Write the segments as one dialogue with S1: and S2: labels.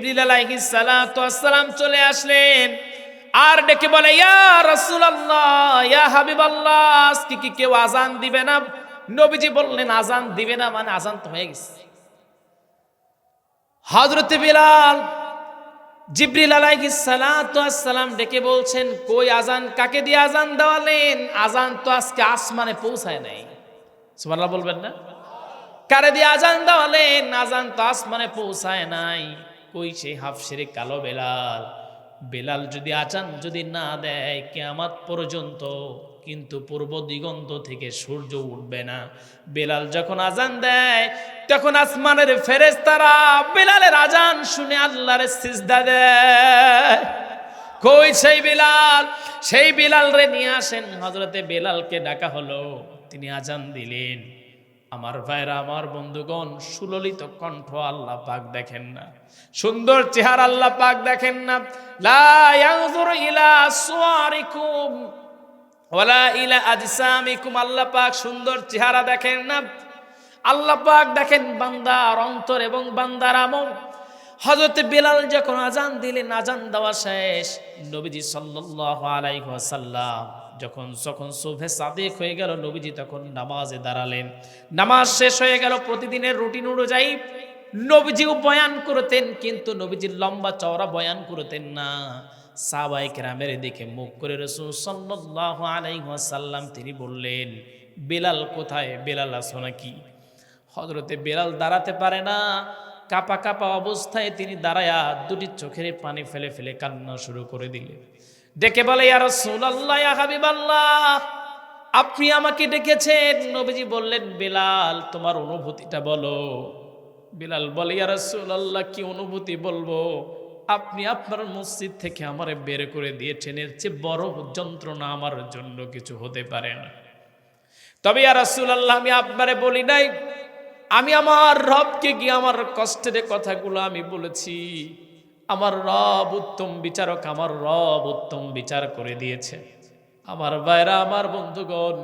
S1: জিবরিল আলাইহিস আসসালাম চলে আসলেন। আর ডেকে বলে, ইয়া রাসূলুল্লাহ, ইয়া হাবিবাল্লাহ, আজকে কি কেউ আজান দিবে না? নবীজি বললেন আজান দিবে না মানে আজান তো হয়ে গেছে। হযরতে বিলাল জিবরিল আলাইহিস আসসালাম ডেকে বলছেন, কই আজান কাকে দিয়ে আজান দেওয়ালেন? আজান তো আজকে আসমানে পৌঁছায় নাই। সুবহানাল্লাহ বলবেন না? কারে দিয়ে আজান দেওয়ালেন? আজান তো আসমানে পৌঁছায় নাই। কই সেই হাফসিরে কালো বেলাল? বেলাল যদি আজান যদি না দেয়, কেয়ামাত পর্যন্ত কিন্তু পূর্ব দিগন্ত থেকে সূর্য উঠবে না। বেলাল যখন আজান দেয়, তখন আসমানের ফেরেশতারা বেলালের আজান শুনে আল্লাহর সিজদা দেয়। কই সেই বিলাল? সেই বিলাল রে নিয়ে আসেন হজরতে বেলালকে ডাকা হলো। তিনি আজান দিলেন। আমার ভাইরা, আমার বন্ধুগণ, সুললিত কণ্ঠ আল্লাহ পাক দেখেন না। সুন্দর চেহারা আল্লাহ পাক দেখেন না। লা ইয়ানজুরু ইলা সুয়ারিকুম ওয়ালা ইলা আজসামিকুম। আল্লাহ পাক সুন্দর চেহারা দেখেন না। আল্লাহ পাক দেখেন বান্দার অন্তর এবং বান্দার আমল। হজরতে বেলাল যখন আজান দিলেন আজান দেওয়া শেষ, নবীজি ওয়াসাল্লাম যখন যখন শোভে সাদেক হয়ে গেল, নবীজি তখন নামাজে দাঁড়ালেন। নামাজ শেষ হয়ে গেল, প্রতিদিনের রুটিন অনুযায়ী নবীজিও বয়ান করতেন, কিন্তু নবীজির লম্বা চওড়া বয়ান করতেন না। সাবাই কেরামের দিকে মুখ করে রসুল সাল্লাল্লাহু আলাইহি ওয়াসাল্লাম তিনি বললেন, বেলাল কোথায়? বেলাল আসো নাকি? হজরতে বেলাল দাঁড়াতে পারে না। কাপা কাপা অবস্থায় তিনি দাঁড়ায়া দুটি চোখের পানি ফেলে ফেলে কান্না শুরু করে দিলেন। ডেকে বলে, ইয়া রাসূলুল্লাহ, ইয়া হাবিবাল্লাহ, আপনি আমাকে ডেকেছেন। নবীজি বললেন, বেলাল, তোমার অনুভূতিটা বলো। বেলাল বলে, ইয়া রাসূলুল্লাহ, কি অনুভূতি বলব? আপনি আপনার মসজিদ থেকে আমারে বের করে দিয়েছেন, এর চেয়ে বড় যন্ত্রণা আমার জন্য কিছু হতে পারে না। তবে ইয়া রাসূলুল্লাহ, আমি আপনারে বলি নাই আমি আমার রবকে গিয়ে আমার কষ্টের কথাগুলো আমি বলেছি। আমার রব উত্তম বিচারক, আমার রব উত্তম বিচার করে দিয়েছে। আমার ভাইরা, আমার বন্ধুগণ,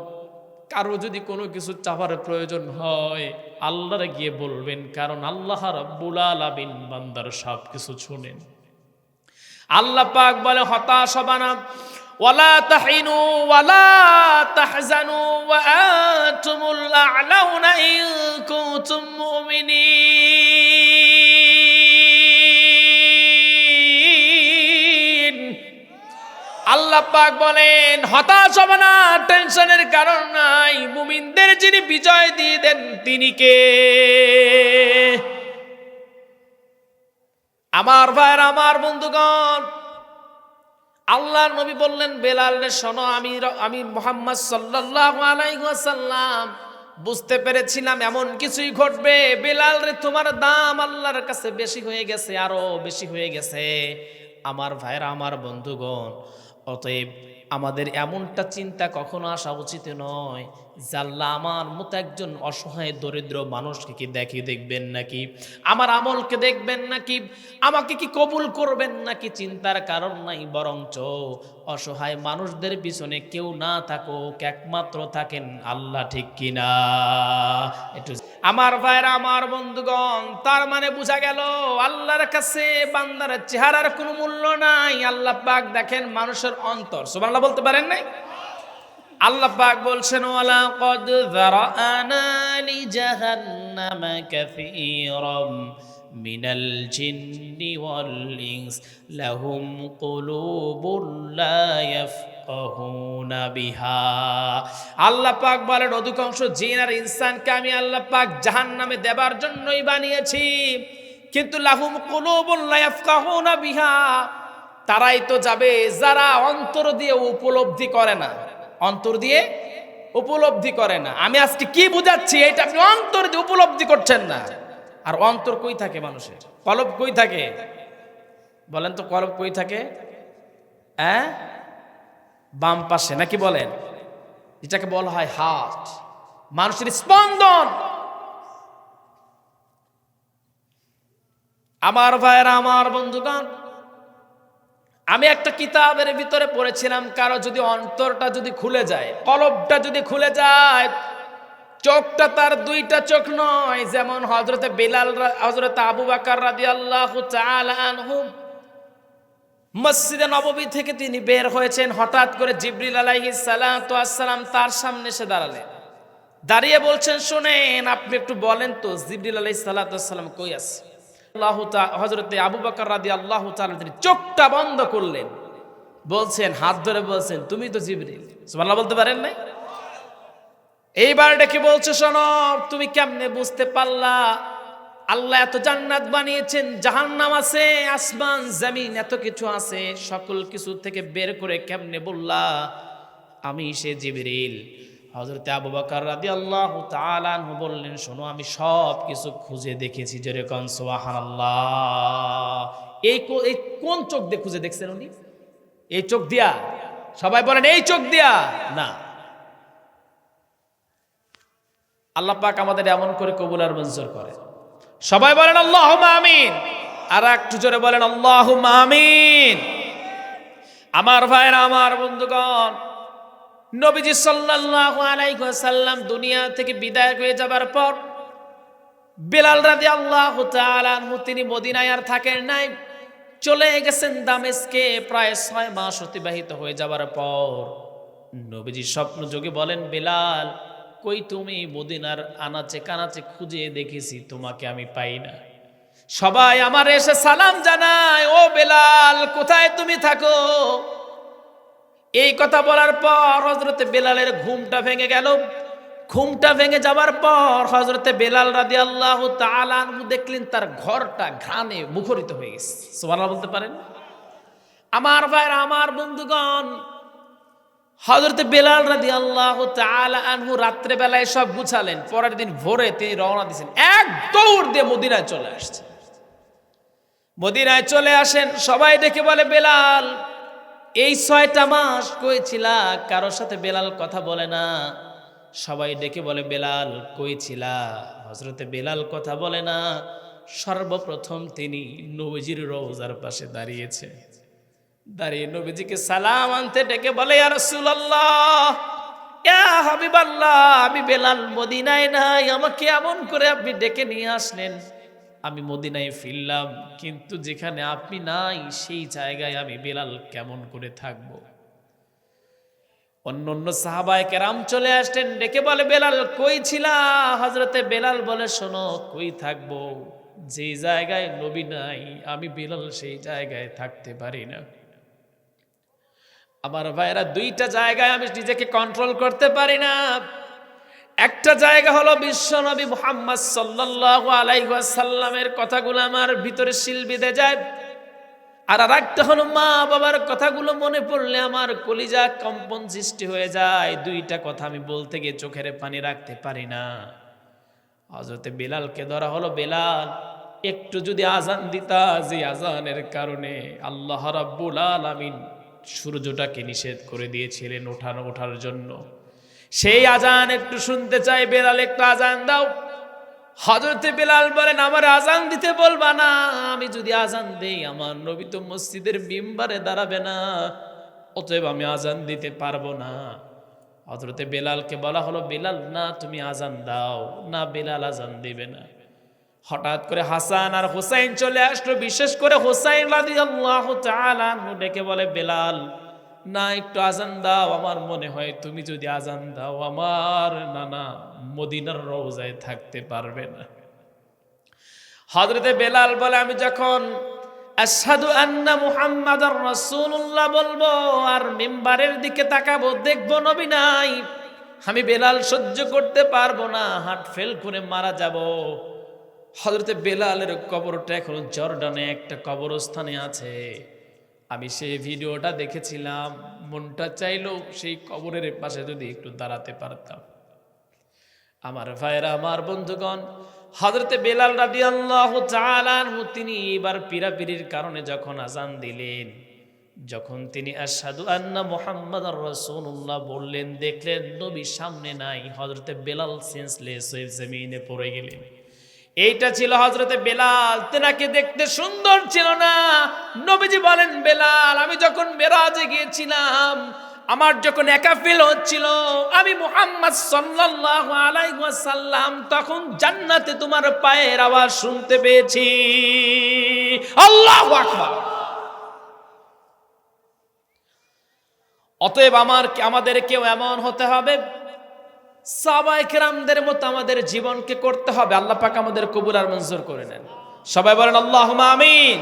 S1: কারও যদি কোনো কিছু চাপার প্রয়োজন হয়, আল্লাহরে গিয়ে বলবেন, কারণ আল্লাহ রব্বুল আলামিন বান্দার সব কিছু শুনেন। আল্লাহ পাক বলে, হতাশ হবা না। ওয়ালা তাহিনু ওয়ালা তাহজানু ওয়া আনতুমুল আ'লাউনা ইন কুনতুম আল্লাহ পাক বলেন, হতাশ হবে না, টেনশনের কারণ নাই। মুমিনদের যিনি বিজয় দিয়ে দেন, তিনি কে? আমার ভাইয়ের, আমার বন্ধুগণ আল্লাহর নবী বললেন বেলাল রে শোনো, আমি আমি মোহাম্মদ সাল্লাল্লাহু আলাইহি ওয়াসাল্লাম, বুঝতে পেরেছিলাম এমন কিছুই ঘটবে। বেলাল রে তোমার দাম আল্লাহর কাছে বেশি হয়ে গেছে, আরও বেশি হয়ে গেছে। আমার ভাইরা আমার বন্ধুগণ, অতএব আমাদের এমনটা চিন্তা কখনো আসা উচিত নয় জাল্লা আমার মতো একজন অসহায় দরিদ্র মানুষকে কি দেখি দেখবেন নাকি? আমার আমলকে দেখবেন নাকি? আমাকে কি কবুল করবেন নাকি? চিন্তার কারণ নাই, বরঞ্চ অসহায় মানুষদের পিছনে কেউ না থাকুক, একমাত্র থাকেন আল্লাহ, ঠিক কিনা? একটু আমার ভাইরা, আমার বন্ধুগণ, তার মানে বোঝা গেল আল্লাহর কাছে বান্দার চেহারার কোনো মূল্য নাই। আল্লাহ পাক দেখেন মানুষের অন্তর। সুবহানাল্লাহ বলতে পারেন নাই? আল্লাহ পাক বলছেন, ওয়ালা কদ যারানা লি জাহান্নামা কাসীরাম মিনাল জিন্নি ওয়াল ইনস, লাহুম কুলুবুন লা ইয়াফকাহুনা বিহা। আল্লাহ পাক বলেন, অধিকাংশ জিন আর ইনসানকে আমি আল্লাহ পাক জাহান্নামে দেবার জন্যই বানিয়েছি, কিন্তু লাহুম কুলুবুন লা ইয়াফকাহুনা বিহা। তারাই তো যাবে যারা অন্তর দিয়ে উপলব্ধি করে না। অন্তর দিয়ে উপলব্ধি করে না। আমি আজকে কি বুঝাচ্ছি, এটা আপনি অন্তর দিয়ে উপলব্ধি করছেন না। আর অন্তর কই থাকে মানুষের? কলব কই থাকে? বলেন তো কলব কই থাকে? হ্যাঁ বাম পাশে, নাকি বলেন? এটাকে বলা হয় হার্ট মানুষের স্পন্দন। আমার ভাইয়েরা, আমার বন্ধুগণ আমি একটা কিতাবের ভিতরে পড়েছিলাম, কারও যদি অন্তরটা যদি খুলে যায়, কলবটা যদি খুলে যায়, চোখটা তার দুইটা চোখ নয়, যেমন হজরতে বেলাল হজরত আবু বাকার রাদি আল্লাহ মসজিদে নববী থেকে তিনি বের হয়েছেন, হঠাৎ করে জিবরিল আলাইহি সালাম তার সামনে এসে দাঁড়ালেন। দাঁড়িয়ে বলছেন, শোনেন, আপনি একটু বলেন তো, জিবরিল আলাইহিস সালাম কই আছে? আল্লাহ হজরতে আবু বাকর রাদি আল্লাহ তিনি চোখটা বন্ধ করলেন। বলছেন, হাত ধরে বলছেন, তুমি তো জিবরিল। বলতে পারেন নাই? এইবার ডেকে বলছে শোনো, তুমি কেমনে বুঝতে পারলা? আল্লাহ এত জান্নাত বানিয়েছেন আছে, আসমান, জমিন, এত কিছু আছে, সকল কিছু থেকে বের করে কেমনে বললা, আমি সে জিবরিল। হজরতে আবু বকর রাদিয়াল্লাহু তাআলা আনহু বললেন, শোনো, আমি সব কিছু খুঁজে দেখেছি যেরকম সুবহানাল্লাহ। এই কো- এই কোন চোখ দিয়ে খুঁজে দেখছেন উনি? এই চোখ দিয়া? সবাই বলেন, এই চোখ দিয়া? না। আল্লাহ পাক আমাদের এমন করে কবুল আর মঞ্জুর করে। সবাই বলেন আল্লাহ আমিন। আর একটু জোরে বলেন আল্লাহ আমিন। আমার ভাইরা, আমার বন্ধুগণ নবীজি সাল্লাল্লাহু আলাইহি ওয়াসাল্লাম দুনিয়া থেকে বিদায় হয়ে যাবার পর বেলাল রাদিয়াল্লাহু তাআলা তিনি মদিনায় আর থাকেন নাই, চলে গেছেন দামেস্কে, প্রায় ছয় মাস অতিবাহিত হয়ে যাবার পর। নবীজি স্বপ্ন যোগে বলেন, বেলাল, কই তুমি মদিনার আনাচে কানাচে খুঁজে দেখেছি, তোমাকে আমি পাই না। সবাই আমার এসে সালাম জানায়, ও বেলাল, কোথায় তুমি থাকো? এই কথা বলার পর হজরতে বেলালের ঘুমটা ভেঙে গেল। ঘুমটা ভেঙে যাবার পর হজরতে বেলাল রাদি আল্লাহ তালু দেখলেন তার ঘরটা ঘ্রাণে মুখরিত হয়ে গেছে। বলতে পারেন? আমার ভাইরা, আমার বন্ধুগণ হজরতে বেলাল রাদি আল্লাহ আনহু রাত্রে বেলায় সব গুছালেন। পরের দিন ভোরে তিনি রওনা দিয়েছেন। এক দৌড় দিয়ে মদিনায় চলে আসছে মদিনায় চলে আসেন। সবাই দেখে বলে, বেলাল এই ছয়টা মাস কইছিলা কারোর সাথে বেলাল কথা বলে না। সবাই ডেকে বলে, বেলাল কইছিলা হজরতে বেলাল কথা বলে না। সর্বপ্রথম তিনি নবীজির রোজার পাশে দাঁড়িয়েছে। দাঁড়িয়ে নবীজিকে সালাম আনতে ডেকে বলে আর হাবিবাল্লাহ, আমি বেলাল মদিনায় নাই। আমাকে এমন করে আপনি ডেকে নিয়ে আসলেন। আমি মদিনায় ফিরলাম, কিন্তু যেখানে আপনি নাই, সেই জায়গায় আমি বেলাল কেমন করে থাকব? অন্য অন্য সাহাবায় কেরাম চলে আসলেন, ডেকে বলে, বেলাল, কই ছিলা? হজরতে বেলাল বলে, শোনো, কই থাকব? যে জায়গায় নবী নাই, আমি বেলাল সেই জায়গায় থাকতে পারি না। আমার ভাইয়েরা, দুইটা জায়গায় আমি নিজেকে কন্ট্রোল করতে পারি না। একটা জায়গা হলো বিশ্ব নবী মোহাম্মদ সাল্লাল্লাহু আলাইহি কথাগুলো আমার ভিতরে শিল বিঁধে যায়। আর আর একটা হলো মা বাবার কথাগুলো মনে পড়লে আমার কলিজা কম্পন সৃষ্টি হয়ে যায়। দুইটা কথা আমি বলতে গিয়ে চোখের পানি রাখতে পারি না। হজরতে বেলালকে ধরা হলো, বেলাল, একটু যদি আজান দিতা যে আজানের কারণে আল্লাহ রাব্বুল আলামিন সূর্যটাকে নিষেধ করে দিয়েছিলেন ওঠানো, ওঠার জন্য। সেই আজান একটু শুনতে চাই, বেলাল একটু আজান দাও। হজরতে বেলাল বলেন, আমার আজান দিতে বলবা না, আমি যদি আজান দেই, আমার নবী তো মসজিদের মিম্বারে দাঁড়াবে না, অতএব আমি আজান দিতে পারব না। হজরতে বেলালকে বলা হলো, বেলাল, না, তুমি আজান দাও। না, বেলাল আজান দেবে না। হঠাৎ করে হাসান আর হোসাইন চলে আসলো, বিশেষ করে হোসাইন ডেকে বলে, বেলাল না একটু আজান দাও, আমার মনে হয় তুমি যদি আজান দাও, আমার নানা মদিনার রওজায় থাকতে পারবে না। হজরতে বেলাল বলে, আমি যখন আসাদু আন্না মুহাম্মাদার রাসূলুল্লাহ বলব, আর মেম্বারের দিকে তাকাবো, দেখব নবী নাই, আমি বেলাল সহ্য করতে পারব না, হাট ফেল করে মারা যাব। হজরতে বেলালের কবরটা এখন জর্ডানে একটা কবরস্থানে আছে। আমি সেই ভিডিওটা দেখেছিলাম, মনটা চাইলো সেই কবরের পাশে যদি একটু দাঁড়াতে পারতাম। আমার ভাইরা আমার বন্ধুগণ হজরতে বেলাল রাদি আল্লাহ তিনি এবার পিরাপিরির কারণে যখন আজান দিলেন, যখন তিনি আসাদু আন্না মোহাম্মদ রসুল্লাহ বললেন, দেখলেন নবী সামনে নাই হজরতে বেলাল সেন্সলেস হয়ে জমিনে পড়ে গেলেন। এইটা ছিল হজরতে বেলাল। তেনাকে দেখতে সুন্দর ছিল না। নবীজি বলেন, বেলাল, আমি যখন মেরাজে গিয়েছিলাম, আমার যখন একা ফিল হচ্ছিল, আমি মুহাম্মদ সাল্লাল্লাহু আলাইহি ওয়াসাল্লাম তখন জান্নাতে তোমার পায়ের আওয়াজ শুনতে পেয়েছি। আল্লাহু আকবার! অতএব আমার আমাদের কেউ এমন হতে হবে সাবাই কেরামদের মতো আমাদের জীবনকে করতে হবে। আল্লাহ পাক আমাদের কবুল আর মঞ্জুর করে নেন। সবাই বলেন আল্লাহ আমিন।